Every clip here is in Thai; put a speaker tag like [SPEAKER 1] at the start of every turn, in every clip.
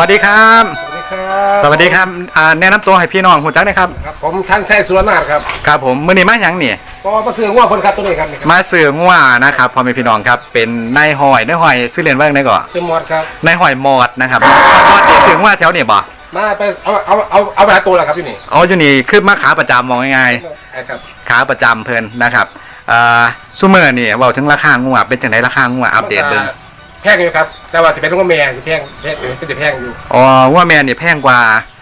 [SPEAKER 1] วัสดีครับ
[SPEAKER 2] สวัสดีครับ
[SPEAKER 1] สวัสดีครับอ่าแนะนำตัวให้พี่น้องหูจักหนะครับ
[SPEAKER 2] ครับผมท่านชัยสุรนาถครับ
[SPEAKER 1] ครับผมมื่อนี้มาหยังนี่
[SPEAKER 2] ก็มาซื้อง่วงคนครับตัวนี้ครับนี่ครับ
[SPEAKER 1] มาสื่อง่วนะครับพ่อแม่พี่น้องครับ เป็นนายหอยนายหอยซื้อเรียนว่าไงก่อน
[SPEAKER 2] ซื้อหมดครับ
[SPEAKER 1] นายหอยมอดนะครับมอดที่สื่อง่วแถวนี่บ่
[SPEAKER 2] มาไปเอาเอาเอาเอาไปหาตัวแล้วครับที่นี่
[SPEAKER 1] อ๋ออยู่นี่คือมาขาประจำมองง่าย
[SPEAKER 2] ไอ้ครับ
[SPEAKER 1] ๆขาประจำเพิ่นนะครับอ่าซูเมอร์นี่เว้าถึงราคาง่วเป็นจังไดราคาง่วอัปเดตเบิ่ง
[SPEAKER 2] แพงอยู่ครับ แต่ว่าจะเป็นง่วงแม่จะแพงแพงอยู่เป็นจะแพงอยู่
[SPEAKER 1] อ๋อง่วแม่นี่แพงกว่า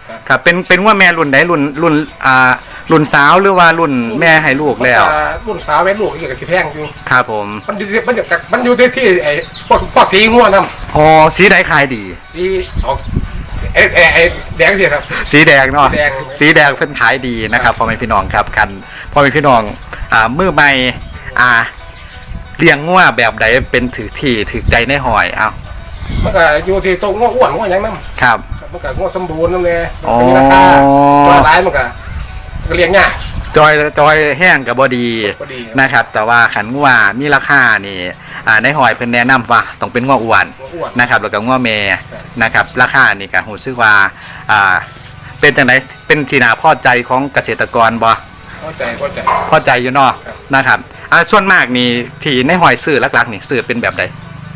[SPEAKER 2] ครับ
[SPEAKER 1] ครับ เป็นเป็นง่วแม่รุ่นใดรุ่นรุ่นอ่ารุ่นสาวหรือว่ารุ่น แม่ให้ลูกแล้ว
[SPEAKER 2] มันจะรุ่นสาวแม่ลูกอีกก็จะแพงอยู่
[SPEAKER 1] ครับผม
[SPEAKER 2] มันอยู่ที่มันอยู่กับมันอยู่ที่ที่ไอ้พวกพวกสีง่วงน้
[SPEAKER 1] อ๋อสีใดขายดีำ
[SPEAKER 2] สีออกไอ้ไอ้ไอ้แดงสิครับ
[SPEAKER 1] สีแดงเนาะ
[SPEAKER 2] สีแดง
[SPEAKER 1] สีแดงเพิ่นขายดีนะครับพ่อแม่พี่น้องครับกันพ่อแม่พี่น้องอ่ามือใหม่อ่า เลี้ยงงัวแบบใดเป็นถือที่ถือใจในหอยเอา
[SPEAKER 2] มันก็อยู่ที่ตรงง่วงอ้วนง่วงหยังน้ำ
[SPEAKER 1] ครับ
[SPEAKER 2] มันก็ง่วงสมบูรณ์นั่นแหละมัน
[SPEAKER 1] อ๋อ
[SPEAKER 2] ก็มีราคาตัวร้ายมันก็มันก็เลี้ยงง่าย
[SPEAKER 1] จอยจอยแห้งกับบอดี
[SPEAKER 2] ก็ดี
[SPEAKER 1] นะครับ แต่ว่าขันงัวมีราคานี่อ่าในหอยเพิ่นแนะนำว่าต้องเป็นงัวอ้วน
[SPEAKER 2] ง่วงอ้วน
[SPEAKER 1] นะครับแล้วก็งัวแม่
[SPEAKER 2] ครับ
[SPEAKER 1] นะครับ ราคานี่ก็รู้สึกว่าอ่า เป็นจังไดเป็นที่น่าพอใจของเกษตรกรบ่
[SPEAKER 2] เข้าใจเข้าใจ
[SPEAKER 1] พอใจอยู่เนาะ
[SPEAKER 2] ครับ
[SPEAKER 1] นะครับ อ่าส่วนมากนี่ที่ในหอยซื้อหลักๆนี่ซื้อเป็นแบบใด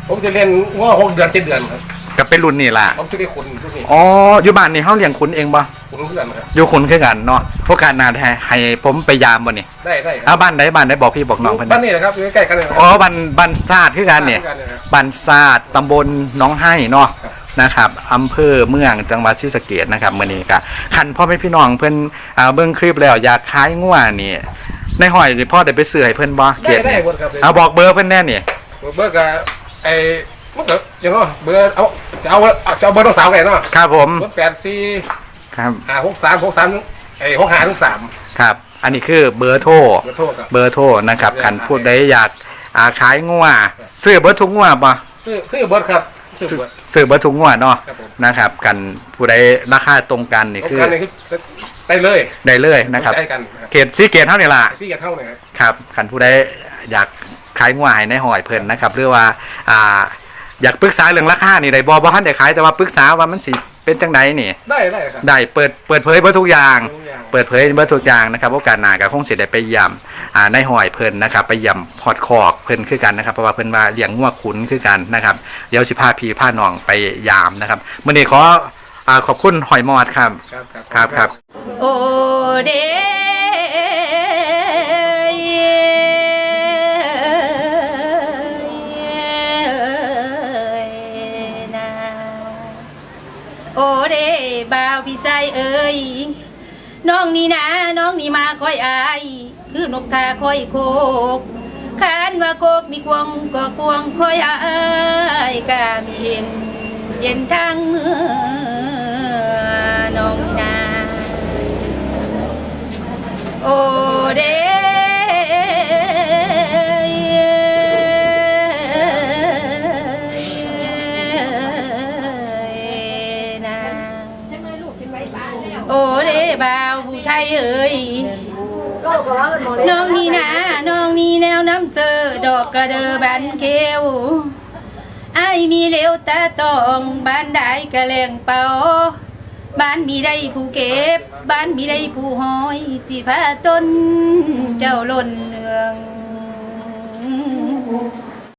[SPEAKER 2] ผมจะเรียนว่าหกเดือนเจ็ดเดือนครับ
[SPEAKER 1] ก็เป็นรุ่นนี่ล่ะ
[SPEAKER 2] ผมจะได้คุณทุกนี่
[SPEAKER 1] อ๋ออยู่บ้านนี่เฮาเลี้ยงขุนเองบ่
[SPEAKER 2] คุณเพื่อนครับ
[SPEAKER 1] อยู่ขุนคือกันเนาะโอกาสหน้าให้ให้ผมไปยามบ่นี่
[SPEAKER 2] ได้ได้ค
[SPEAKER 1] เอา
[SPEAKER 2] รับ
[SPEAKER 1] บ้านใดบ้านใดบอกพี่บอกน้องเพิ่น
[SPEAKER 2] บ้าน
[SPEAKER 1] นะ
[SPEAKER 2] นี้นะครับอยู่ใกล้ๆกันเลยนะค
[SPEAKER 1] อ๋อ
[SPEAKER 2] รับ
[SPEAKER 1] บ้านบ้านซาดคือกันนี่
[SPEAKER 2] บ้าครับ
[SPEAKER 1] บ้านซาดตำบลหนองไห้เนาะ
[SPEAKER 2] ครับ
[SPEAKER 1] นะครับอำเภอเมืองจังหวัดศรีสะเกษนะครับมื้อนี้ก็คันพ่อแม่พี่น้องเพิ่นอ่าเบิ่งคลิปแล้วอยากขายงัวนี่ ในห้อยนี่พ่อได้ไปซื้อให้เพิ่นบ่เก
[SPEAKER 2] ได้
[SPEAKER 1] ต
[SPEAKER 2] ได้หมดครับ
[SPEAKER 1] เอาบอกเบอร์เพิ่นแน่นี่
[SPEAKER 2] เบอร์กับไอ้มันก็อย่างว่าเบอร์เอาจะเอาเอาจะเอาเบอร์น้องสาวไงเนาะ
[SPEAKER 1] ครับผม
[SPEAKER 2] เบอร์แปดสี่
[SPEAKER 1] ครับ
[SPEAKER 2] ห้าหกสามหกสามไอ้หกห้าถึงสาม
[SPEAKER 1] ครับ อันนี้คือเบอร์โทร
[SPEAKER 2] เบอร์โทรครับ
[SPEAKER 1] เบอร์โทรนะครับ
[SPEAKER 2] เบอร์
[SPEAKER 1] คันพูดได้อยากอาขายงัวซื้อเบอร์ทุกงัวป่ะ
[SPEAKER 2] ซื้อซื้อเบอร์ครับ ซื้อ
[SPEAKER 1] ซื้อ
[SPEAKER 2] เบอร์
[SPEAKER 1] ซื้อเบอร์ทุกงัวเนาะ
[SPEAKER 2] ครับผม
[SPEAKER 1] นะครับ กันผู้ใดราคาตรงกันนี่
[SPEAKER 2] โคร
[SPEAKER 1] คื
[SPEAKER 2] ง
[SPEAKER 1] อ
[SPEAKER 2] การนี้คือได้เลย
[SPEAKER 1] ได้เลยนะครับ
[SPEAKER 2] ได้กันนะครับ
[SPEAKER 1] เขตซีเกตเท่านี้ล่ะ
[SPEAKER 2] ที่จะเท่าไหร่ครับ
[SPEAKER 1] ครับคันผู้ใดอยากขายงัวให้ในหอยเพิ่นนะครับหรือว่าอ่า อยากปรึกษาเรื่องราคานี่ได้บ่บ่ทันได้ขายแต่ว่าปรึกษาว่ามันสิ เป็นจังไดนี่
[SPEAKER 2] ได้ได้ครับ
[SPEAKER 1] ได้เปิดเปิดเผยเบิดทุกอย่าง
[SPEAKER 2] ทุกอย่าง
[SPEAKER 1] เปิดเผยเบิดทุกอย่างนะครับโอกาสหน้าก็คงสิได้ไปเย่ำอ่าในหอยเพิ่นนะครับ ไปเย่ำพอดคอกเพิ่นคือกันนะครับเพราะว่าเพิ่นว่าเลี้ยงงัวขุนคือกันนะครับเดี๋ยวสิพาพี่พาน้องไปยามนะครับมื้อนี้ขออ่าขอบคุณหอยมอดครับ
[SPEAKER 2] ครับ ครับ
[SPEAKER 1] ครับครับ
[SPEAKER 3] โอเด ใจเอ้ยน้องนี่นะน้องนี่มาคอยอาย คือนกทาคอยโคกขานว่าโคกมีควงก็ควงคอยอายกามีเห็นเย็นทางเมื่อน้องนี่นาโอ บ่าวผู้ไทยเอ้ยน้องนี่นะน้องนี่แนวน้ำเสือดอกกระเดอบันเขียวไอายมีเหลวตาตองบ้านได้กระแลงเป่าบ้านมีได้ผู้เก็บ บ้านมีได้ผู้ห้อยสิพาต้นเจ้าล่นเรือง